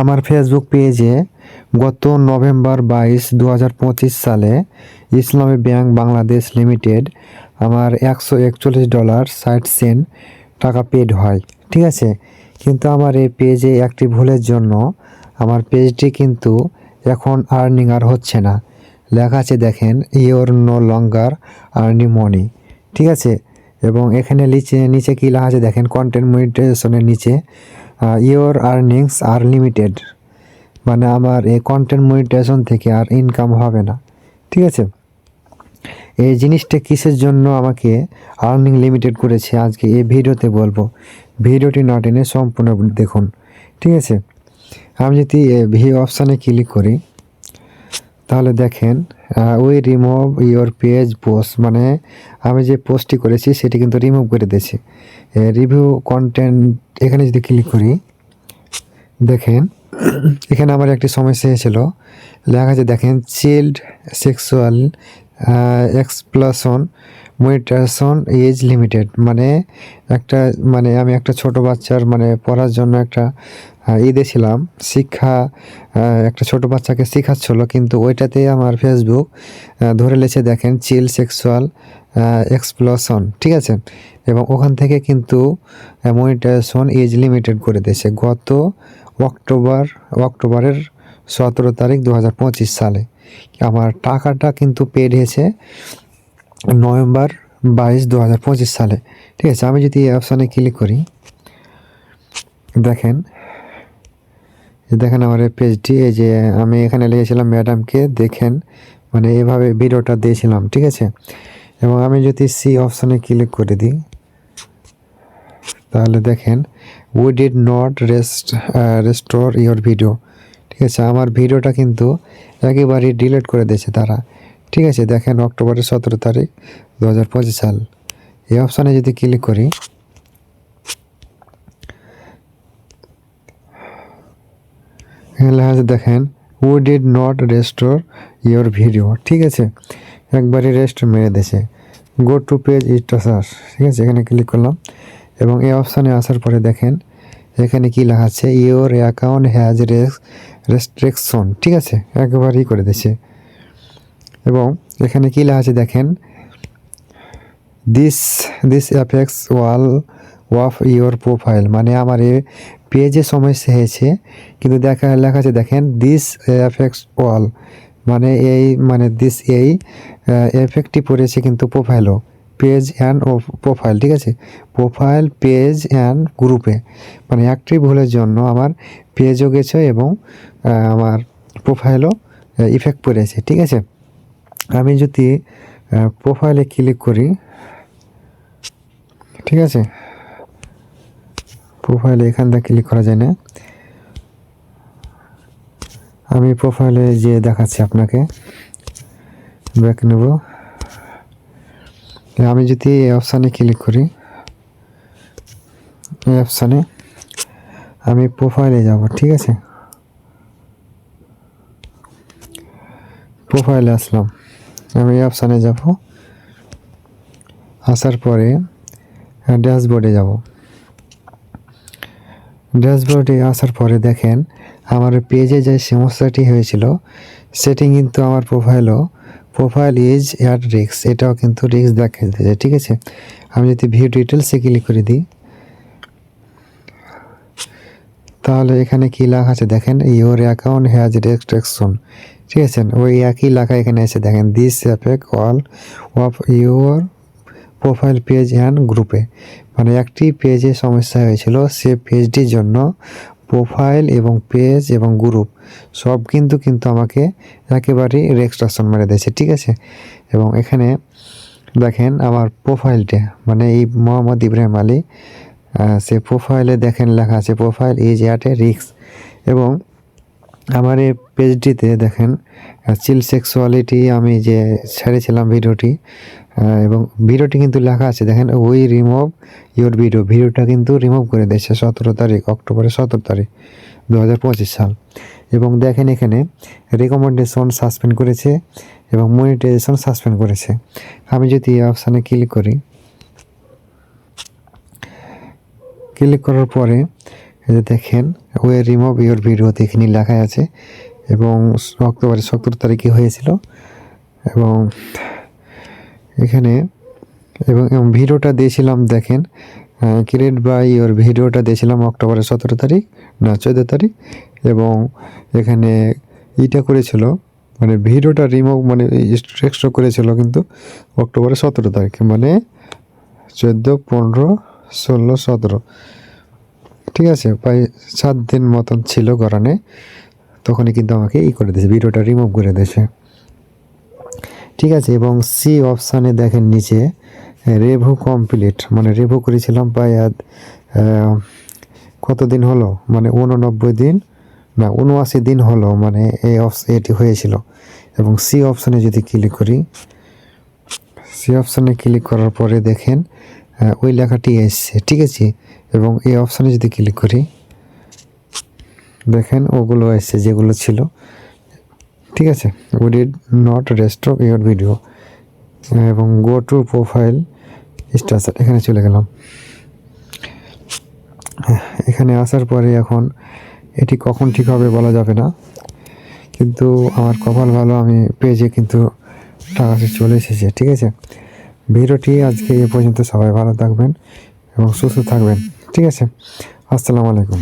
আমার ফেসবুক পেজে গত নভেম্বর বাইশ দু সালে ইসলামী ব্যাংক বাংলাদেশ লিমিটেড আমার একশো একচল্লিশ ডলার ষাট সেন্ট টাকা পেড হয়। ঠিক আছে? কিন্তু আমার এই পেজে একটি ভুলের জন্য আমার পেজটি কিন্তু এখন আর্নিং আর হচ্ছে না। লেখা আছে দেখেন you're no longer earning money ঠিক আছে? এবং এখানে নিচে নিচে কী লেখা আছে দেখেন কন্টেন্ট মনিটাইজেশনের নিচে। ইওর আর্নিংস আর লিমিটেড মানে আমার এই কন্টেন্ট মনিটাইজেশন থেকে আর ইনকাম হবে না। ঠিক আছে? এই জিনিসটা কিসের জন্য আমাকে আর্নিং লিমিটেড করেছে আজকে এই ভিডিওতে বলব। ভিডিওটি না টেনে সম্পূর্ণ দেখুন। ঠিক আছে? আমি যদি ভি অপশানে ক্লিক করি, তাহলে দেখেন we remove your page post মানে আমি যে পোস্টটি করেছি, সেটি কিন্তু রিমুভ করে দিয়েছি। রিভিউ কন্টেন্ট এখানে যদি ক্লিক করি দেখেন এখানে আমার একটি সমস্যা হয়েছিল লেখা আছে দেখেন child sexual exploitation monetization age limited মানে একটা মানে আমি একটা ছোট বাচ্চার মানে পড়ার জন্য একটা আহ, ই দিয়েছিলাম শিক্ষা একটা ছোট বাচ্চাকে শেখাচ্ছিল কিন্তু ওইটাতে আমার ফেসবুক ধরে লেছে দেখেন চিল সেক্সুয়াল এক্সপ্লোশন ঠিক আছে? এবং ওখান থেকে কিন্তু মনিটাইজেশন এজ লিমিটেড করে দিয়েছে। গত অক্টোবর, অক্টোবরের সতেরো তারিখ দু হাজার পঁচিশ সালে। আমার টাকাটা কিন্তু পেড হয়েছে নভেম্বর বাইশ দু হাজার পঁচিশ সালে। ঠিক আছে? আমি যদি এই অপশানে ক্লিক করি, দেখেন দেখেন আমার এই পেজটি এই যে আমি এখানে লিখেছিলাম ম্যাডামকে দেখেন মানে এভাবে ভিডিওটা দিয়েছিলাম, ঠিক আছে? এবং আমি যদি সি অপশানে ক্লিক করে দিই, তাহলে দেখেন we did not rest restore your video ঠিক আছে, আমার ভিডিওটা কিন্তু একেবারেই ডিলিট করে দিয়েছে তারা। ঠিক আছে, দেখেন অক্টোবরের সতেরো তারিখ দু হাজার পঁচিশ সাল। এই অপশানে যদি ক্লিক করি লেখা আছে দেখেন we did not restore your video ঠিক আছে একবারই রেস্ট মেরে দিয়েছে। গো টু পেজ স্টাসার ঠিক আছে, এখানে ক্লিক করলাম। এবং এই অপশানে আসার পরে দেখেন, এখানে কি লেখা আছে ইওর অ্যাকাউন্ট হ্যাজ রেস্ট্রিকশন ঠিক আছে, একবারই করে দিয়েছে। এবং এখানে কি লেখা আছে দেখেন this this affects wall of your profile মানে আমার এ পেজে সমস্যা হয়েছে কিন্তু দেখা, লেখা আছে দেখেন দিস এফেক্টস ওয়াল মানে এই মানে দিস এই এফেক্টটি পড়েছে কিন্তু প্রোফাইলও পেজ অ্যান্ড প্রোফাইল ঠিক আছে? প্রোফাইল পেজ অ্যান্ড গ্রুপে মানে একটি ভুলের জন্য আমার পেজও গেছে এবং আমার প্রোফাইলও ইফেক্ট পড়েছে, ঠিক আছে? আমি যদি প্রোফাইলে ক্লিক করি, ঠিক আছে? প্রোফাইলে এখান থেকে ক্লিক করা যায় না। আমি প্রোফাইলে যে দেখাচ্ছি আপনাকে ব্যাক নেব। আমি যদি এই অপশানে ক্লিক করি, এই অপশানে আমি প্রোফাইলে যাব, ঠিক আছে? প্রোফাইলে আসলাম। আমি এই অপশানে যাব। আসার পরে ড্যাশবোর্ডে যাব। ড্যাশবোর্ডে আসার পরে দেখেন আমার পেজে যে সমস্যাটি হয়েছিল সেটি কিন্তু আমার প্রোফাইলও প্রোফাইল ইজ অ্যাড রিক্স এটাও কিন্তু রিক্স দেখাচ্ছে ঠিক আছে? আমি যদি ভিউ ডিটেলসে ক্লিক করে দিই, তাহলে এখানে কি লেখা আছে দেখেন ইওর অ্যাকাউন্ট হ্যাজ রেস্ট্রিকশন ঠিক আছে? ওই একই লেখা এখানে এসে দেখেন this affect all of your profile page and গ্রুপে মানে একটি পেজে সমস্যা হয়েছিল সে পেজটির জন্য প্রোফাইল এবং পেজ এবং গ্রুপ সব কিন্তু কিন্তু আমাকে একেবারেই রেক্সট্রাকশন মেরে দিয়েছে, ঠিক আছে? এবং এখানে দেখেন আমার প্রোফাইলটা মানে এই মোহাম্মদ ইব্রাহিম আলী সে প্রোফাইলে দেখেন লেখা আছে প্রোফাইল ইজ অ্যাট এ রিক্স এবং আমার এই পেজটিতে দেখেন চিল সেক্সুয়ালিটি আমি যে ছেড়েছিলাম ভিডিওটি এবং ভিডিওটি কিন্তু লেখা আছে। দেখেন উই রিমুভ ইউর ভিডিও ভিডিওটা কিন্তু রিমুভ করে দিয়েছে সতেরো তারিখ, অক্টোবরের সতেরো তারিখ দু হাজার পঁচিশ সাল। এবং দেখেন এখানে রেকমেন্ডেশন সাসপেন্ড করেছে এবং মনিটাইজেশন সাসপেন্ড করেছে। আমি যদি এই অপশানে ক্লিক করি ক্লিক করার পরে দেখেন ওয়ে রিমুভ ইউর ভিডিও এখানে লেখা আছে এবং অক্টোবরের সতেরো তারিখে হয়েছিল এবং এখানে, এবং ভিডিওটা দিয়েছিলাম, দেখেন ক্রিয়েট বাই ইওর ভিডিওটা দিয়েছিলাম অক্টোবরের সতেরো তারিখ না, চোদ্দ তারিখ, এবং এখানে ইটা করেছিল মানে ভিডিওটা রিমুভ মানে এক্সট্রা করেছিল কিন্তু অক্টোবরের সতেরো তারিখে মানে চোদ্দ, পনেরো, ষোলো, সতেরো। ঠিক আছে, প্রায় সাত দিন মতন ছিল গরানে তখনই কিন্তু আমাকে ই করে দিয়েছে, ভিডিওটা রিমুভ করে দিয়েছে। ঠিক আছে এবং সি অপশানে দেখেন নিচে রেভু কমপ্লিট মানে রেভু করেছিলাম প্রায় আজ, আহ, কত দিন হলো? মানে উননব্বই দিন না উনআশি দিন হলো মানে এই এটি হয়েছিল। এবং সি অপশানে যদি ক্লিক করি সি অপশানে ক্লিক করার পরে দেখেন ওই লেখাটি এসছে ঠিক আছে? এবং এই অপশানে যদি ক্লিক করি দেখেন ওগুলো এসছে যেগুলো ছিল। ঠিক আছে? We did not restore your video এবং গো টু প্রোফাইল স্টাস এখানে চলে গেলাম। এখানে আসার পরে এখন এটি কখন ঠিক হবে বলা যাবে না। কিন্তু আমার কপাল ভালো, আমি পেজে কিন্তু টাকাটা চলে এসেছে, ঠিক আছে? ভিডিওটি আজকে এ পর্যন্ত সবাই ভালো থাকবেন এবং সুস্থ থাকবেন, ঠিক আছে? আসসালামু আলাইকুম।